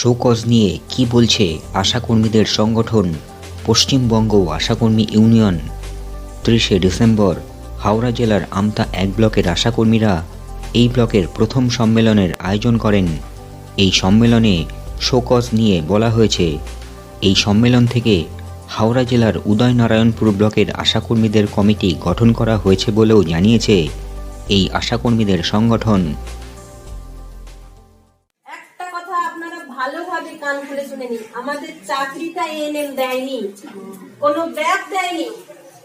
Show cause নিয়ে কি বলছে আশাকর্মীদের সংগঠন? পশ্চিমবঙ্গ আশাকর্মী ইউনিয়ন, ত্রিশে ডিসেম্বর, হাওড়া জেলার আমতা এক ব্লকের আশাকর্মীরা এই ব্লকের প্রথম সম্মেলনের আয়োজন করেন। এই সম্মেলনে শোকজ নিয়ে বলা হয়েছে, এই সম্মেলন থেকে হাওড়া জেলার উদয়নারায়ণপুর ব্লকের আশাকর্মীদের কমিটি গঠন করা হয়েছে বলেও জানিয়েছে এই আশাকর্মীদের সংগঠন। ভালোভাবে কান খুলে শুনে নিন। আমাদের চাকরিটা এনএম দেয়নি। কোনো ব্যাগ দেয়নি,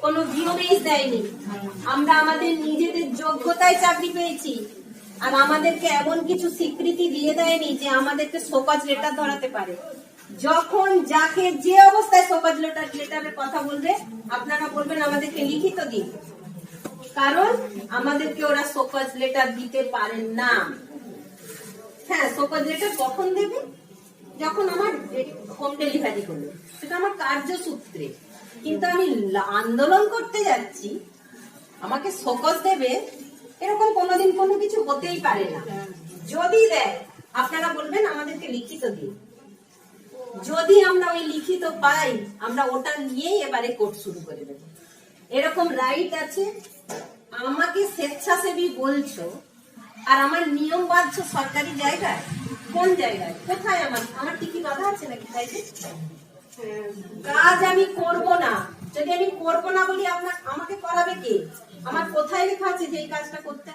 কোনো ভিওমেস দেয়নি। আমরা আমাদের নিজেদের যোগ্যতায় চাকরি পেয়েছি। আর আমাদেরকে এমন কিছু স্বীকৃতি দিয়ে দেয়নি যে আমাদেরকে শোকজ লেটার ধরাতে পারে। যখন যাকে যে অবস্থায় শোকজ লেটার লেটারের কথা বলবে, আপনারা বলবেন আমাদেরকে লিখিত দিন। কারণ আমাদেরকে ওরা শোকজ লেটার দিতে পারেন না। হ্যাঁ শোকজ লেটার কখন দেবে? যখন আমার হোম ডেলিভারি করবে সেটা আমার কার্যসূত্রে কিন্তু আমি আন্দোলন করতে যাচ্ছি, আমাকে শোকজ দেবে, এরকম কোনোদিন কোনো কিছু হতেই পারে না। যদি দেয়, আপনারা বলবেন আমাদেরকে লিখিত দিন। যদি আমরা ওই লিখিত পাই, আমরা ওটা নিয়েই এবারে কোর্ট শুরু করে দেব। এরকম রাইট আছে। আমাকে স্বেচ্ছাসেবী বলছো, আর আমার নিয়ম বাধ্য সরকারি জায়গায়? কোন জায়গায়? কোথায় আমার? আমার কি কি বাধা আছে নাকি তাইতে কাজ আমি করব না। যদি আমি করব না বলি আপনার আমাকে করাবে কে? আমার কোথায় লেখা আছে যে এই কাজটা করতে